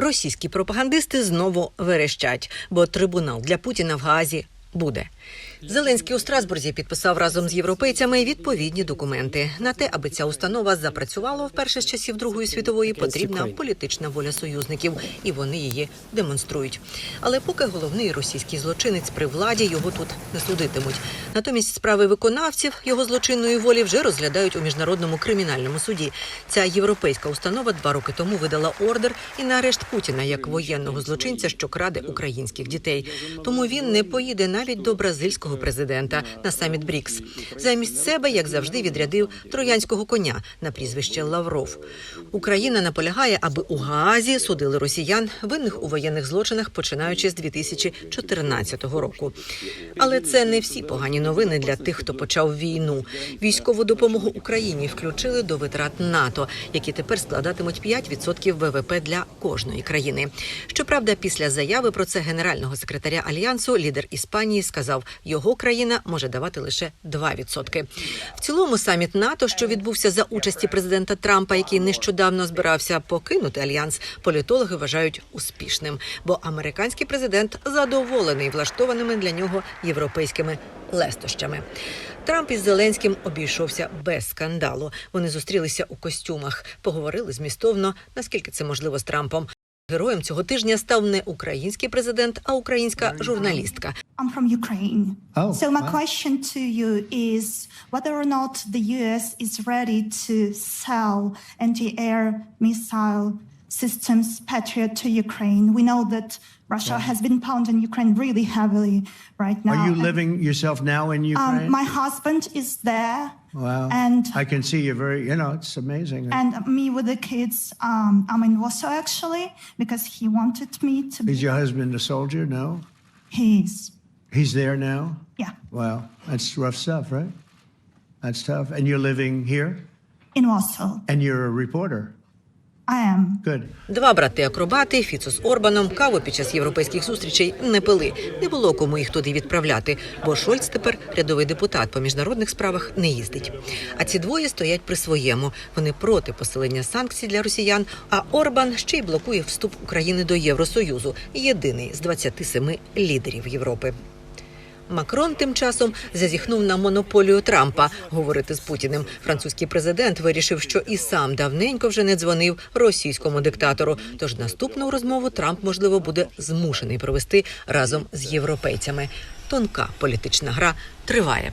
Російські пропагандисти знову верещать, бо трибунал для Путіна в Гаазі буде. Зеленський у Страсбурзі підписав разом з європейцями відповідні документи. На те, аби ця установа запрацювала вперше з часів Другої світової, потрібна політична воля союзників, і вони її демонструють. Але поки головний російський злочинець при владі його тут не судитимуть. Натомість справи виконавців його злочинної волі вже розглядають у міжнародному кримінальному суді. Ця європейська установа два роки тому видала ордер і на арешт Путіна як воєнного злочинця, що краде українських дітей. Тому він не поїде навіть до бразильського президента на саміт Брікс. Замість себе, як завжди, відрядив троянського коня на прізвище Лавров. Україна наполягає, аби у Гаазі судили росіян винних у воєнних злочинах, починаючи з 2014 року. Але це не всі погані новини для тих, хто почав війну. Військову допомогу Україні включили до витрат НАТО, які тепер складатимуть 5% ВВП для кожної країни. Щоправда, після заяви про це генерального секретаря альянсу лідер Іспанії сказав, його країна може давати лише 2%. В цілому саміт НАТО, що відбувся за участі президента Трампа, який нещодавно збирався покинути альянс, політологи вважають успішним, бо американський президент задоволений влаштованими для нього європейськими лестощами. Трамп із Зеленським обійшовся без скандалу. Вони зустрілися у костюмах, поговорили змістовно, наскільки це можливо з Трампом. Героєм цього тижня став не український президент, а українська журналістка. I'm from Ukraine. Oh, so my wow. question to you is whether or not the US is ready to sell anti-air missile systems Patriot to Ukraine. We know that Russia has been pounding Ukraine really heavily right now. Are you And, living yourself now in Ukraine? Um, my husband is there, wow. and I can see you're very, you know, it's amazing. and me with the kids. Um, I'm in Warsaw actually because he wanted me to be. Is your husband a soldier? No? He's He's there now? yeah Wow. That's rough stuff, right? That's tough. And you're living here? in Warsaw. And you're a reporter. I am. Good. Два брати-акробати Фіцо з Орбаном каву під час європейських зустрічей не пили. Не було кому їх туди відправляти, бо Шольц тепер рядовий депутат по міжнародних справах не їздить. А ці двоє стоять при своєму. Вони проти посилення санкцій для росіян. А Орбан ще й блокує вступ України до Євросоюзу. Єдиний з 27 лідерів Європи. Макрон тим часом зазіхнув на монополію Трампа говорити з Путіним. Французький президент вирішив, що і сам давненько вже не дзвонив російському диктатору. Тож наступну розмову Трамп можливо буде змушений провести разом з європейцями. Тонка політична гра триває.